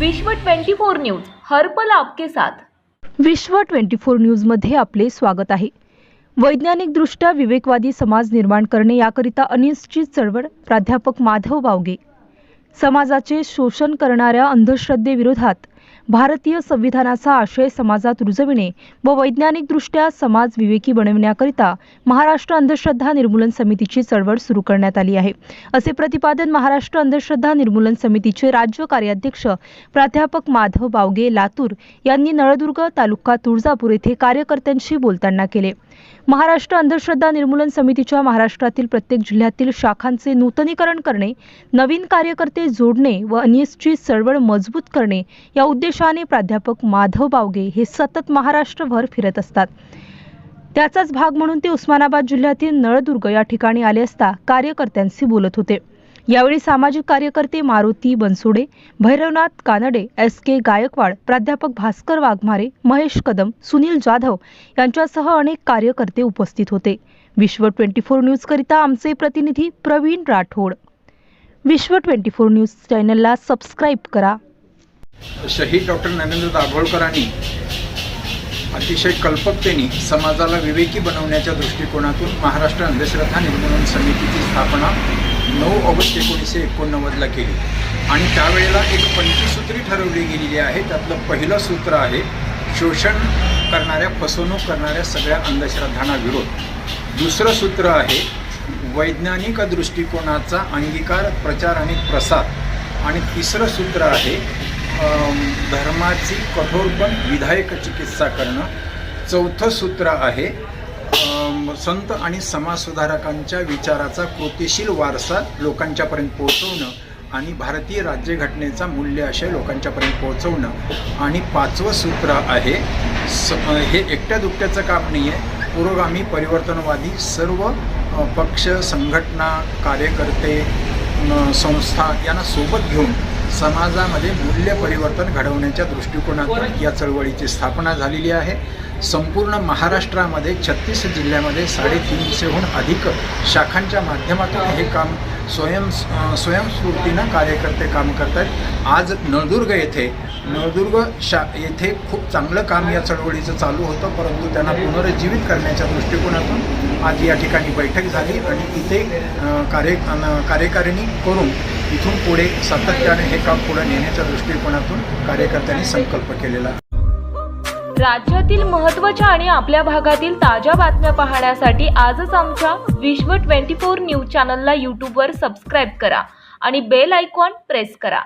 विश्व 24 न्यूज हर्पल आपके साथ. विश्व ट्वेंटी फोर न्यूजमध्ये आपले स्वागत आहे. वैज्ञानिकदृष्ट्या विवेकवादी समाज निर्माण करणे याकरिता अनिश्चित चळवळ प्राध्यापक माधव बावगे समाजाचे शोषण करणाऱ्या अंधश्रद्धेविरोधात भारतीय संविधानाचा आशय समाजात रुजविणे व वैज्ञानिकदृष्ट्या समाज विवेकी बनविण्याकरिता महाराष्ट्र अंधश्रद्धा निर्मूलन समितीची चळवळ सुरू करण्यात आली आहे. असे प्रतिपादन महाराष्ट्र अंधश्रद्धा निर्मूलन समितीचे राज्य कार्याध्यक्ष प्राध्यापक माधव बावगे लातूर यांनी नळदुर्ग तालुका तुळजापूर येथे कार्यकर्त्यांशी बोलताना केले. महाराष्ट्र अंधश्रद्धा निर्मूलन समितीच्या महाराष्ट्रातील प्रत्येक जिल्ह्यातील शाखांचे नूतनीकरण करणे नवीन कार्यकर्ते जोडणे व अनिसची चळवळ मजबूत करणे या उद्देशाने प्राध्यापक माधव बावगे हे सतत महाराष्ट्रभर फिरत असतात. त्याचाच भाग म्हणून ते उस्मानाबाद जिल्ह्यातील नळदुर्ग या ठिकाणी आले असता कार्यकर्त्यांशी बोलत होते. यावेळी सामाजिक कार्यकर्ते मारुती बनसोडे भैरवनाथ कानडे एस के गायकवाड प्राध्यापक भास्कर वाघमारे महेश कदम सुनील जाधव यांच्यासह अनेक कार्यकर्ते उपस्थित होते. विश्व ट्वेंटी फोर न्यूजकरिता आमचे प्रतिनिधी Praveen Rathod. Vishwa twenty four news चॅनलला सबस्क्राईब करा. शहीद डॉक्टर नरेंद्र दाभोळकरांनी अतिशय कल्पकतेने समाजाला विवेकी बनवण्याच्या दृष्टिकोनातून महाराष्ट्र अंधश्रद्धा निर्मूलन समितीची स्थापना नऊ ऑगस्ट एकोणीसशे एकोणनव्वदला केली. आणि त्यावेळेला एक पंचसूत्री ठरवली गेलेली आहे. त्यातलं पहिलं सूत्र आहे शोषण करणाऱ्या फसवणूक करणाऱ्या सगळ्या अंधश्रद्धांना विरोध. दुसरं सूत्र आहे वैज्ञानिक दृष्टिकोनाचा अंगीकार प्रचार आणि प्रसार. आणि तिसरं सूत्र आहे धर्माची कठोरपण विधायक चिकित्सा करणं. चौथं सूत्र आहे संत आणि समाजसुधारकांच्या विचाराचा कृतिशील वारसा लोकांच्यापर्यंत पोहोचवणं आणि भारतीय राज्यघटनेचा मूल्य आशय लोकांच्यापर्यंत पोहोचवणं आणि पाचवं सूत्र आहे स हे एकट्या दुकट्याचं काम नाही आहे पुरोगामी परिवर्तनवादी सर्व पक्ष संघटना कार्यकर्ते संस्था यांना सोबत घेऊन समाजामध्ये मूल्य परिवर्तन घडवण्याच्या दृष्टिकोनातून या चळवळीची स्थापना झालेली आहे. संपूर्ण महाराष्ट्रामध्ये छत्तीस जिल्ह्यामध्ये साडेतीनशेहून अधिक शाखांच्या माध्यमातून हे काम स्वयं स्वयंस्फूर्तीनं कार्यकर्ते काम करत आहेत आज नळदुर्ग येथे नळदुर्ग शा येथे खूप चांगलं काम या चळवळीचं चालू होतं परंतु त्यांना पुनरुज्जीवित करण्याच्या दृष्टिकोनातून आज या ठिकाणी बैठक झाली आणि इथे अ, कार्य कार्यकारिणी करून इथून पुढे सातत्याने हे काम पुढे नेण्याच्या दृष्टिकोनातून कार्यकर्त्यांनी संकल्प केलेला राज्यातील महत्त्वाच्या आणि आपल्या भागातील ताज्या बातम्या पाहण्यासाठी आजच आमच्या विश्व 24 न्यूज चॅनलला यूट्यूबवर सबस्क्राईब करा आणि बेल आयकॉन प्रेस करा.